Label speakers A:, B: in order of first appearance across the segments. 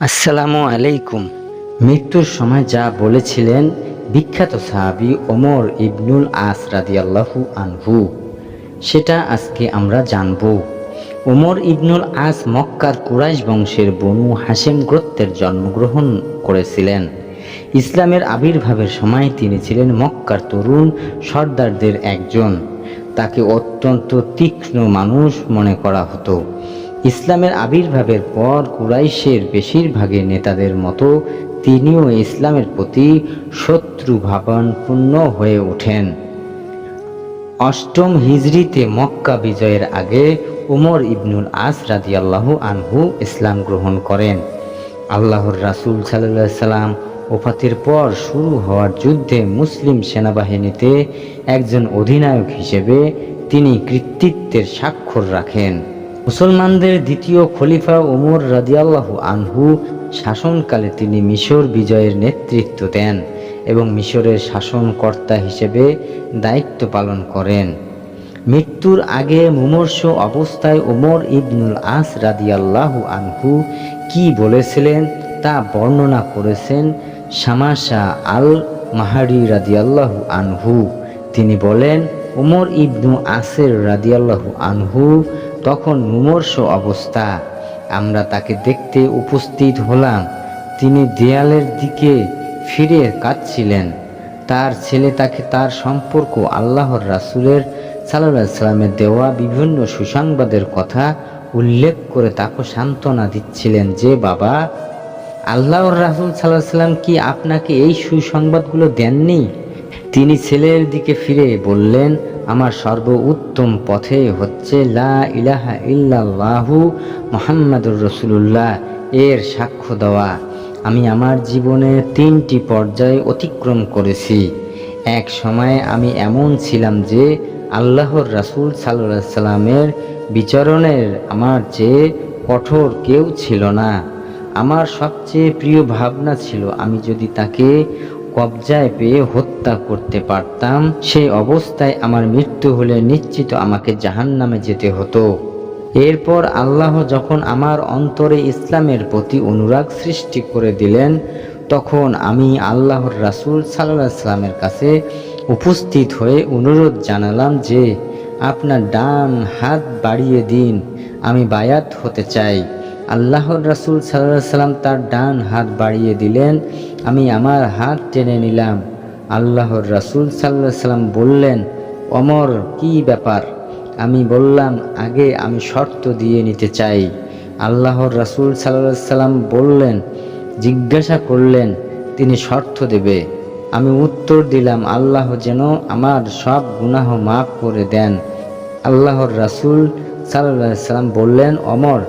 A: আসসালামু আলাইকুম। মৃত্যুর সময় যা বলেছিলেন বিখ্যাত সাহাবি ওমর ইবনুল আস রাদিয়াল্লাহু আনহু, সেটা আজকে আমরা জানব। ওমর ইবনুল আস মক্কার কুরাইশ বংশের বনু হাসেম গোত্রের জন্মগ্রহণ করেছিলেন। ইসলামের আবির্ভাবের সময় তিনি ছিলেন মক্কার তরুণ সর্দারদের একজন। তাকে অত্যন্ত তীক্ষ্ণ মানুষ মনে করা হতো। ইসলামের আবির্ভাবের পর কুরাইশের বেশিরভাগের নেতাদের মতো তিনিও ইসলামের প্রতি শত্রু ভাবানপূর্ণ হয়ে ওঠেন। অষ্টম হিজরিতে মক্কা বিজয়ের আগে উমর ইবনুল আস রাদিয়াল্লাহু আনহু ইসলাম গ্রহণ করেন। আল্লাহর রাসূল সাল্লাল্লাহু সাল্লাম ওফাতের পর শুরু হওয়ার যুদ্ধে মুসলিম সেনাবাহিনীতে একজন অধিনায়ক হিসেবে তিনি কৃতিত্বের স্বাক্ষর রাখেন। মুসলমানদের দ্বিতীয় খলিফা ওমর রাদিয়াল্লাহু আনহু শাসনকালে তিনি মিশর বিজয়ের নেতৃত্ব দেন এবং মিশরের শাসনকর্তা হিসেবে দায়িত্ব পালন করেন। মৃত্যুর আগে মুমর্ষ অবস্থায় ওমর ইবনুল আস রাদিয়াল্লাহু আনহু কি বলেছিলেন তা বর্ণনা করেছেন শামাশা আল মাহারি রাদিয়াল্লাহু আনহু। তিনি বলেন, ওমর ইবনু আসের রাদিয়াল্লাহু আনহু তখন মুমূর্ষ অবস্থা। আমরা তাকে দেখতে উপস্থিত হলাম। তিনি দেয়ালের দিকে ফিরে কাঁদছিলেন। তার ছেলে তাকে তার সম্পর্ক আল্লাহর রাসুলের সাল্লাহ সাল্লামের দেওয়া বিভিন্ন সুসংবাদের কথা উল্লেখ করে তাকে সান্ত্বনা দিচ্ছিলেন যে, বাবা, আল্লাহর রাসূল সাল্লাহ সাল্লাম কি আপনাকে এই সুসংবাদগুলো দেননি? তিনি ছেলের দিকে ফিরে বললেন, আমার সর্ব উত্তম পথে হচ্ছে লা ইলাহা ইল্লাল্লাহু মোহাম্মদুর রসুল্লাহ এর সাক্ষ্য দেওয়া। আমি আমার জীবনে তিনটি পর্যায়ে অতিক্রম করেছি। এক সময়ে আমি এমন ছিলাম যে আল্লাহর রাসূল সাল্লাহ সাল্লামের বিচরণের আমার চেয়ে কঠোর কেউ ছিল না। আমার সবচেয়ে প্রিয় ভাবনা ছিল, আমি যদি তাকে কবজায় পেয়ে হত্যা করতে পারতাম, সেই অবস্থায় আমার মৃত্যু হলে নিশ্চিত আমাকে জাহান্নামে যেতে হতো। এরপর আল্লাহ যখন আমার অন্তরে ইসলামের প্রতি অনুরাগ সৃষ্টি করে দিলেন, তখন আমি আল্লাহর রাসূল সাল্লাহ ইসলামের কাছে উপস্থিত হয়ে অনুরোধ জানালাম যে, আপনার ডান হাত বাড়িয়ে দিন, আমি বায়াত হতে চাই। আল্লাহর রাসূল সাল্লাহ সাল্লাম তার ডান হাত বাড়িয়ে দিলেন। আমি আমার হাত টেনে নিলাম। আল্লাহর রাসূল সাল্লাহ সাল্লাম বললেন, অমর, কি ব্যাপার? আমি বললাম, আগে আমি শর্ত দিয়ে নিতে চাই। আল্লাহর রাসূল সাল্লাহ সাল্লাম বললেন, জিজ্ঞাসা করলেন, তিনি শর্ত দেবে। আমি উত্তর দিলাম, আল্লাহ যেন আমার সব গুনাহ মাফ করে দেন। আল্লাহর রাসূল সাল্লাহ সাল্লাম বললেন, অমর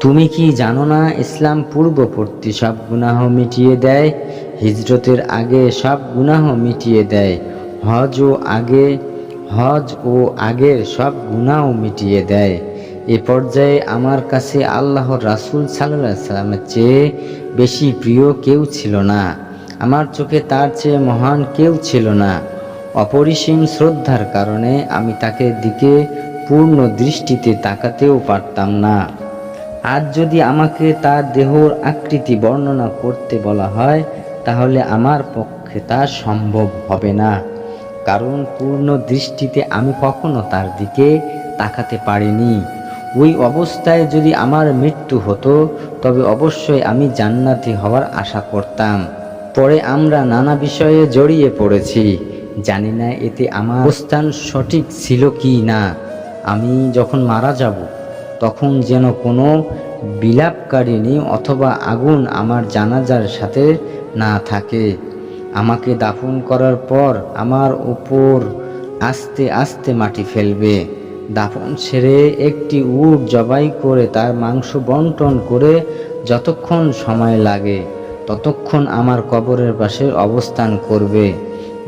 A: তুমি কি জানো না ইসলাম পূর্ববর্তী সব গুনাহ মিটিয়ে দেয়? হিজরতের আগে সব গুনাহ মিটিয়ে দেয়। হজ ও আগে, হজ ও আগের সব গুনাহ মিটিয়ে দেয়। এ পর্যায়ে আমার কাছে আল্লাহর রাসূল সাল্লাহ সাল্লামের চেয়ে বেশি প্রিয় কেউ ছিল না। আমার চোখে তার চেয়ে মহান কেউ ছিল না। অপরিসীম শ্রদ্ধার কারণে আমি তাকে দিকে পূর্ণ দৃষ্টিতে তাকাতেও পারতাম না। আজ যদি আমাকে তার দেহর আকৃতি বর্ণনা করতে বলা হয়, তাহলে আমার পক্ষে তা সম্ভব হবে না। কারণ পূর্ণ দৃষ্টিতে আমি কখনো তার দিকে তাকাতে পারিনি। ওই অবস্থায় যদি আমার মৃত্যু হতো, তবে অবশ্যই আমি জান্নাতি হওয়ার আশা করতাম। পরে আমরা নানা বিষয়ে জড়িয়ে পড়েছি। জানি না এতে আমার অবস্থান সঠিক ছিল কি না। আমি যখন মারা যাব তখন যেন কোনো বিলাপকারিণী অথবা আগুন আমার জানাজার সাথে না থাকে। আমাকে দাফন করার পর আমার উপর আস্তে আস্তে মাটি ফেলবে। দাফন ছেড়ে একটি উট জবাই করে তার মাংস বন্টন করে যতক্ষণ সময় লাগে, ততক্ষণ আমার কবরের পাশে অবস্থান করবে।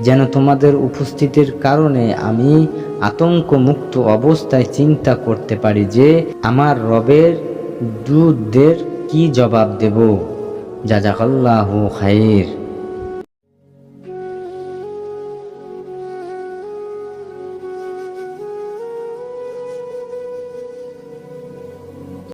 A: যেন তোমাদের উপস্থিতির কারণে আমি আতঙ্ক মুক্ত অবস্থায় চিন্তা করতে পারি যে আমার রবের দুধদের কি জবাব দেব। জাজাকাল্লাহু খাইর।